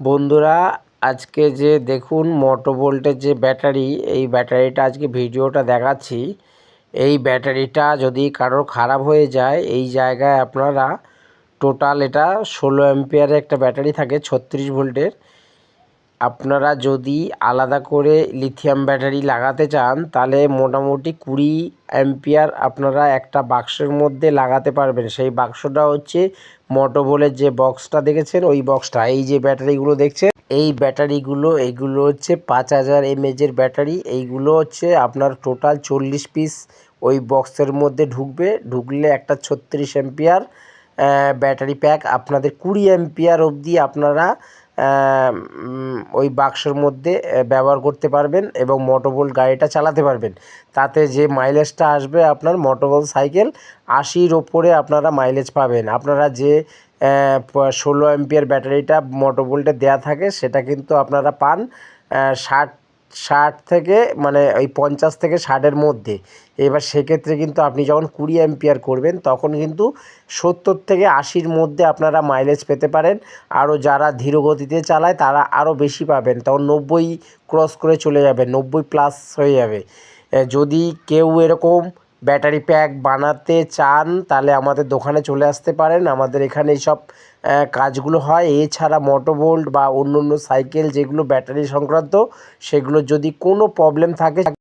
বন্ধুরা, আজকে যে দেখুন মোটো ভোল্টের যে ব্যাটারি, এই ব্যাটারিটা আজকে ভিডিওটা দেখাচ্ছি। এই ব্যাটারিটা যদি কারোর খারাপ হয়ে যায়, এই জায়গায় আপনারা টোটাল এটা ষোলো অ্যাম্পিয়ারের একটা ব্যাটারি থাকে, ছত্রিশ ভোল্টের। আপনারা যদি আলাদা করে লিথিয়াম ব্যাটারি লাগাতে চান, তাহলে মোটামুটি কুড়ি অ্যাম্পিয়ার আপনারা একটা বাক্সের মধ্যে লাগাতে পারবেন। সেই বাক্সটা হচ্ছে মোটোভোলের যে বক্সটা দেখেছেন, ওই বক্সটা। এই যে ব্যাটারিগুলো দেখছেন, এই ব্যাটারিগুলো এইগুলো হচ্ছে পাঁচ হাজার এমএজের ব্যাটারি। এইগুলো হচ্ছে আপনার টোটাল চল্লিশ পিস ওই বক্সের মধ্যে ঢুকবে। ঢুকলে একটা ছত্রিশ অ্যাম্পিয়ার ব্যাটারি প্যাক আপনাদের কুড়ি অ্যাম্পিয়ার অবধি আপনারা ওই বাক্সর মধ্যে ব্যবহার করতে পারবেন এবং মোটোবোল গাড়িটা চালাতে পারবেন। তাতে যে মাইলেজটা আসবে আপনার মোটোবোল সাইকেল, আশির ওপরে আপনারা মাইলেজ পাবেন। আপনারা যে ষোলো অ্যাম্পিয়ার ব্যাটারিটা মোটোবোলটা দেওয়া থাকে, সেটা কিন্তু আপনারা পান ষাট ষাট থেকে মানে ওই পঞ্চাশ থেকে ষাটের মধ্যে। এবার সেক্ষেত্রে কিন্তু আপনি যখন কুড়ি অ্যাম্পিয়ার করবেন, তখন কিন্তু সত্তর থেকে আশির মধ্যে আপনারা মাইলেজ পেতে পারেন। আরও যারা ধীর গতিতে চালায়, তারা আরও বেশি পাবেন। তখন নব্বই ক্রস করে চলে যাবে নব্বই প্লাস হয়ে যাবে। যদি কেউ এরকম ব্যাটারি প্যাক বানাতে চান, তাহলে আমাদের দোকানে চলে আসতে পারেন। আমাদের এখানে সব কাজগুলো হয়। এছাড়া মোটোভোল্ট বা অন্য অন্য সাইকেল যেগুলো ব্যাটারি সংক্রান্ত সেগুলোর যদি কোনো প্রবলেম থাকে